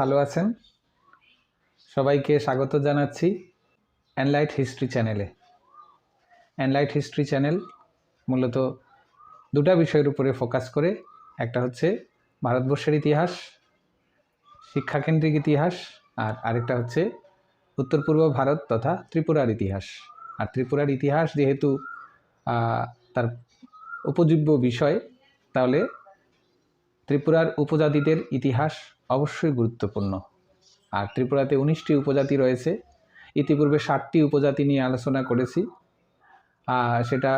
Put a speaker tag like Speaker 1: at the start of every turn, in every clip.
Speaker 1: ভালো আছেন? সবাইকে স্বাগত জানাচ্ছি অ্যানলাইট হিস্ট্রি চ্যানেলে অ্যানলাইট হিস্ট্রি চ্যানেল মূলত দুটা বিষয়ের উপরে ফোকাস করে, একটা হচ্ছে ভারতবর্ষের ইতিহাস, শিক্ষাকেন্দ্রিক ইতিহাস, আর আরেকটা হচ্ছে উত্তর পূর্ব ভারত তথা ত্রিপুরার ইতিহাস। আর ত্রিপুরার ইতিহাস যেহেতু তার উপজীব্য বিষয়, তাহলে ত্রিপুরার উপজাতিদের ইতিহাস অবশ্যই গুরুত্বপূর্ণ। আর ত্রিপুরাতে উনিশটি উপজাতি রয়েছে। ইতিপূর্বে ষাটটি উপজাতি নিয়ে আলোচনা করেছি। সেটা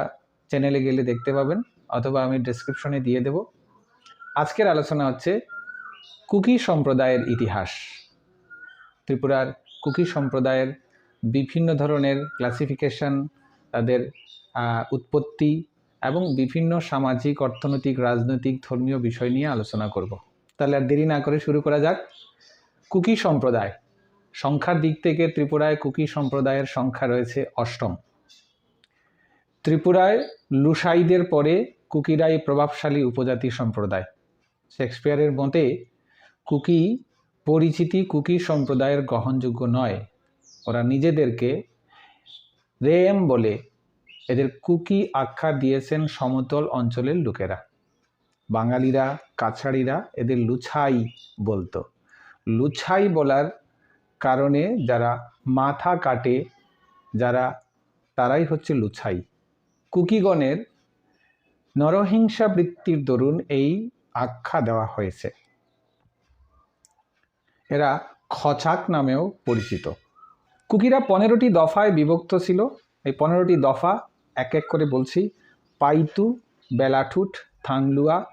Speaker 1: চ্যানেলে গেলে দেখতে পাবেন অথবা আমি ডেসক্রিপশনে দিয়ে দেব। আজকের আলোচনা হচ্ছে কুকি সম্প্রদায়ের ইতিহাস। ত্রিপুরার কুকি সম্প্রদায়ের বিভিন্ন ধরনের ক্লাসিফিকেশন তাদের উৎপত্তি এবং বিভিন্ন সামাজিক, অর্থনৈতিক, রাজনৈতিক, ধর্মীয় বিষয় নিয়ে আলোচনা করব। তাহলে আর দেরি না করে শুরু করা যাক। কুকি সম্প্রদায়। সংখ্যার দিক থেকে ত্রিপুরায় কুকি সম্প্রদায়ের সংখ্যা রয়েছে অষ্টম। ত্রিপুরায় লুসাইদের পরে কুকিরাই প্রভাবশালী উপজাতি সম্প্রদায়। শেক্সপিয়ারের মতে, কুকি পরিচিতি কুকি সম্প্রদায়ের গ্রহণযোগ্য নয়। ওরা নিজেদেরকে রেম বলে এদের কুকি আখ্যা দিয়েছেন সমতল অঞ্চলের লোকেরা। বাঙালিরা, কাছাড়িরা এদের লুছাই বলতো। লুছাই বলার কারণে যারা মাথা কাটে, যারা, তারাই হচ্ছে লুছাই। কুকিগণের নরহিংসা বৃত্তির দরুন এই আখ্যা দেওয়া হয়েছে। এরা খচাক নামেও পরিচিত। কুকিরা পনেরোটি দফায় বিভক্ত ছিল। এই পনেরোটি দফা এক এক করে বলছি। পাইতু, বেলাঠুট, থাংলুয়া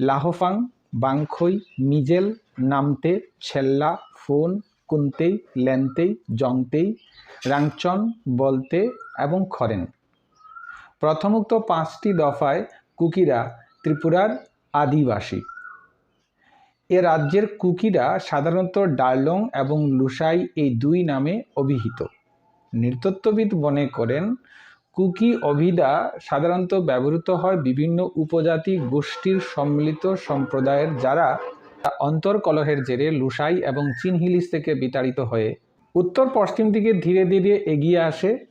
Speaker 1: লাহোফাং, বাংখই, মিজেল, নামতে ছেল্লা ফোন, কুন্তেই, লেন্তেই, জংতেই, রাংচন, বলতে এবং খরেন। প্রথমোক্ত পাঁচটি দফায় কুকিরা ত্রিপুরার আদিবাসী। এ রাজ্যের কুকিরা সাধারণত ডার্লং এবং লুসাই এই দুই নামে অভিহিত। নৃতত্ত্ববিদ মনে করেন কুকি অভিদা সাধারণত ব্যবহৃত হয় বিভিন্ন উপজাতি গোষ্ঠীর সম্মিলিত সম্প্রদায়ের যারা অন্তর্কলহের জেরে লুসাই এবং চিনহিলিস থেকে বিতাড়িত হয়ে উত্তর পশ্চিম দিকে ধীরে ধীরে এগিয়ে আসে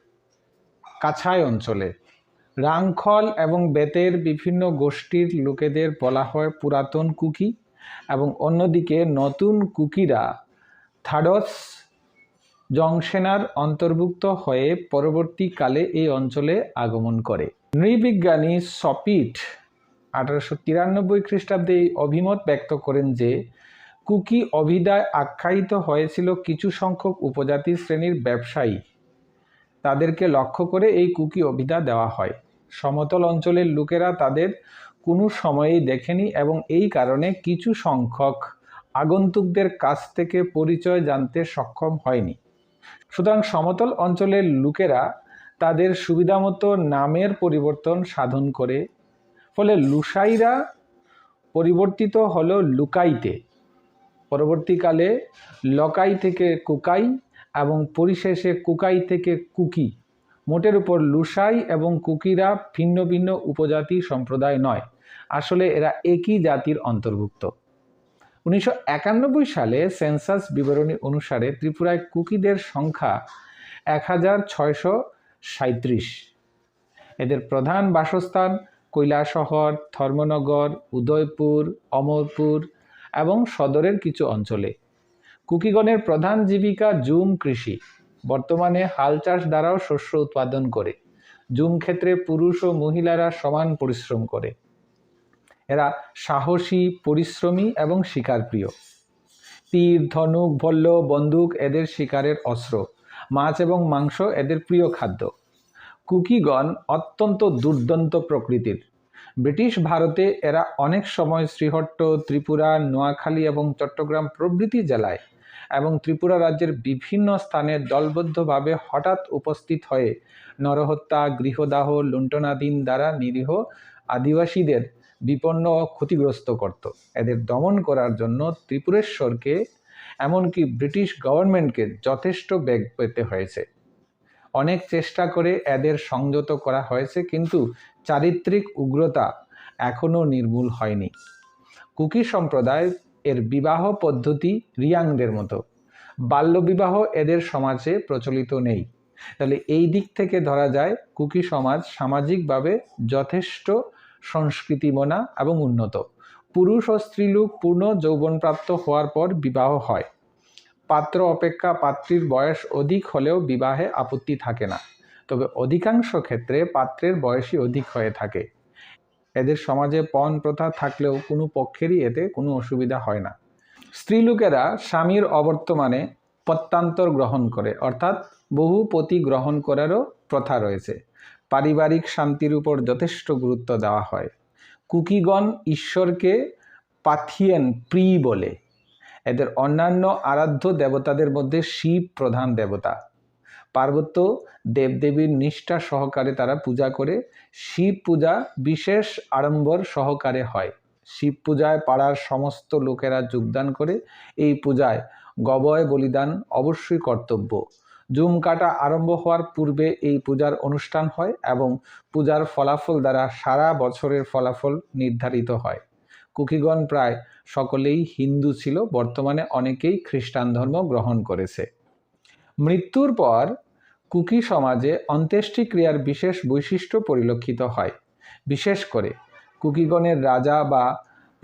Speaker 1: কাছাই অঞ্চলে। রাংখল এবং বেতের বিভিন্ন গোষ্ঠীর লোকেদের বলা হয় পুরাতন কুকি এবং অন্যদিকে নতুন কুকিরা থাডস জংসেনার অন্তর্ভুক্ত হয়ে পরবর্তীকালে এই অঞ্চলে আগমন করে। নৃবিজ্ঞানী সপিট আঠারোশো তিরানব্বই খ্রিস্টাব্দে এই অভিমত ব্যক্ত করেন যে, কুকি অভিদায় আখ্যায়িত হয়েছিল কিছু সংখ্যক উপজাতি শ্রেণির ব্যবসায়ী। তাদেরকে লক্ষ্য করে এই কুকি অভিধা দেওয়া হয়। সমতল অঞ্চলের লোকেরা তাদের কোনো সময়েই দেখেনি এবং এই কারণে কিছু সংখ্যক আগন্তুকদের কাছ থেকে পরিচয় জানতে সক্ষম হয়নি। সুতরাং সমতল অঞ্চলের লোকেরা তাদের সুবিধামতো নামের পরিবর্তন সাধন করে, ফলে লুসাইরা পরিবর্তিত হলো লুকাইতে। পরবর্তীকালে লকাই থেকে কুকাই এবং পরিশেষে কুকাই থেকে কুকি। মোটের উপর লুসাই এবং কুকিরা ভিন্ন ভিন্ন উপজাতি সম্প্রদায় নয়। আসলে এরা একই জাতির অন্তর্ভুক্ত। উনিশশো একানব্বই সালে সেন্সাস বিবরণী অনুসারে ত্রিপুরায় কুকিদের সংখ্যা এক হাজার ছয়শো এদের প্রধান বাসস্থান কৈলাসহর, ধর্মনগর, উদয়পুর, অমরপুর এবং সদরের কিছু অঞ্চলে। কুকিগণের প্রধান জীবিকা জুম কৃষি। বর্তমানে হাল চাষ দ্বারাও শস্য উৎপাদন করে। জুম ক্ষেত্রে পুরুষ ও মহিলারা সমান পরিশ্রম করে। এরা সাহসী, পরিশ্রমী এবং শিকারপ্রিয়। তীর, ধনুক, ভল্ল, বন্দুক এদের শিকারের অস্ত্র, মাছ এবং মাংস এদের প্রিয় খাদ্য। কুকিগণ অত্যন্ত দুর্দান্ত প্রকৃতির। ব্রিটিশ ভারতে এরা অনেক সময় শ্রীহট্ট, ত্রিপুরা, নোয়াখালী এবং চট্টগ্রাম প্রভৃতি জেলায় এবং ত্রিপুরা রাজ্যের বিভিন্ন স্থানে দলবদ্ধভাবে হঠাৎ উপস্থিত হয়ে নরহত্যা, গৃহদাহ, লুণ্ঠনাধীন দ্বারা নিরীহ আদিবাসীদের বিপন্ন ও ক্ষতিগ্রস্ত করত। এদের দমন করার জন্য ত্রিপুরেশ্বরকে, এমনকি ব্রিটিশ গভর্নমেন্টকে যথেষ্ট বেগ পেতে হয়েছে। অনেক চেষ্টা করে এদের সংযত করা হয়েছে, কিন্তু চারিত্রিক উগ্রতা এখনও নির্মূল হয়নি। কুকি সম্প্রদায় এর বিবাহ পদ্ধতি রিয়াংদের মতো। বাল্যবিবাহ এদের সমাজে প্রচলিত নেই। তাহলে এই দিক থেকে ধরা যায় কুকি সমাজ সামাজিকভাবে যথেষ্ট সংস্কৃতিমনা এবং উন্নত। পুরুষ ও স্ত্রীলোক পূর্ণ যৌবনপ্রাপ্ত হওয়ার পর বিবাহ হয়। পাত্র অপেক্ষা পাত্রীর বয়স অধিক হলেও বিবাহে আপত্তি থাকে না। তবে অধিকাংশ ক্ষেত্রে পাত্রের বয়সই অধিক হয়ে থাকে। এদের সমাজে পণ প্রথা থাকলেও কোনো পক্ষেরই এতে কোনো অসুবিধা হয় না। স্ত্রীলোকেরা স্বামীর অবর্তমানে প্রত্যান্তর গ্রহণ করে, অর্থাৎ বহু পতি গ্রহণ করারও প্রথা রয়েছে। পারিবারিক শান্তির উপর যথেষ্ট গুরুত্ব দেওয়া হয়। কুকিগণ ঈশ্বরকে পাথিয়েন প্রি বলে। এদের অন্যান্য আরাধ্য দেবতাদের মধ্যে শিব প্রধান দেবতা। পার্বত্য দেবদেবীর নিষ্ঠা সহকারে তারা পূজা করে। শিব পূজা বিশেষ আড়ম্বর সহকারে হয়। শিব পূজায় পাড়ার সমস্ত লোকেরা যোগদান করে। এই পূজায় গবয় বলিদান অবশ্যই কর্তব্য। জুম কাটা আরম্ভ হওয়ার পূর্বে এই পূজার অনুষ্ঠান হয় এবং পূজার ফলাফল দ্বারা সারা বছরের ফলাফল নির্ধারিত হয়। কুকিগণ প্রায় সকলেই হিন্দু ছিল, বর্তমানে অনেকেই খ্রিস্টান ধর্ম গ্রহণ করেছে। মৃত্যুর পর কুকি সমাজে অন্ত্যেষ্টিক্রিয়ার বিশেষ বৈশিষ্ট্য পরিলক্ষিত হয়। বিশেষ করে কুকিগণের রাজা বা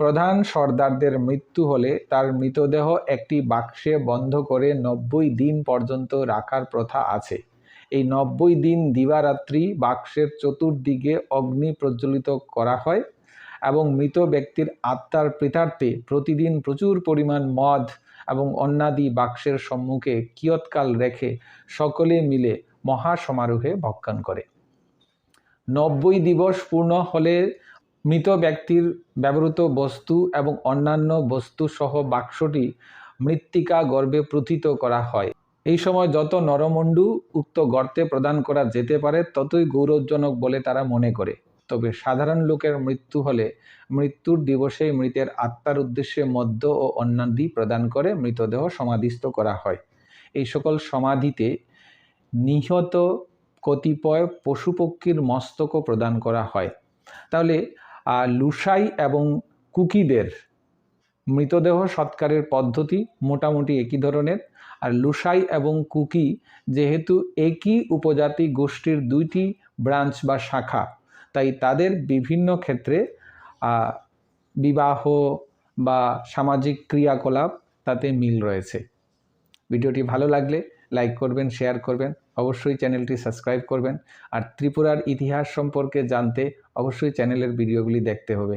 Speaker 1: প্রধান সর্দারদের মৃত্যু হলে তার মৃতদেহ একটি বাক্সে বন্ধ করে নব্বই দিন পর্যন্ত রাখার প্রথা আছে। এই নব্বই দিন দিবারাত্রি বাক্সের চতুর্দিকে অগ্নি প্রজ্বলিত করা হয় এবং মৃত ব্যক্তির আত্মার প্রীতার্থে প্রতিদিন প্রচুর পরিমাণ মদ এবং অন্যাদি বাক্সের সম্মুখে কিয়ৎকাল রেখে সকলে মিলে মহাসমারোহে ভক্ষণ করে। নব্বই দিবস পূর্ণ হলে মৃত ব্যক্তির ব্যবহৃত বস্তু এবং অন্যান্য বস্তু সহ বাক্সটি মৃত্তিকা গর্ভে প্রথিত করা হয়। এই সময় যত নরমণ্ডু উক্ত গর্তে প্রদান করা যেতে পারে, ততই গৌরবজনক বলে তারা মনে করে। তবে সাধারণ লোকের মৃত্যু হলে মৃত্যুর দিবসে মৃতের আত্মার উদ্দেশ্যে মদ্য ও অন্যাদি প্রদান করে মৃতদেহ সমাধিস্থ করা হয়। এই সকল সমাধিতে নিহত কতিপয় পশুপক্ষীর মস্তকও প্রদান করা হয়। তাহলে লুসাই এবং কুকিদের মৃতদেহ সৎকারের পদ্ধতি মোটামুটি একই ধরনের। আর লুসাই এবং কুকি যেহেতু একই উপজাতি গোষ্ঠীর দুইটি ব্রাঞ্চ বা শাখা, তাই তাদের বিভিন্ন ক্ষেত্রে বিবাহ বা সামাজিক ক্রিয়াকলাপ তাতে মিল রয়েছে। ভিডিওটি ভালো লাগলে লাইক করবেন, শেয়ার করবেন। অবশ্যই চ্যানেলটি সাবস্ক্রাইব করবেন। আর ত্রিপুরার ইতিহাস সম্পর্কে জানতে অবশ্যই চ্যানেলের ভিডিওগুলি দেখতে হবে।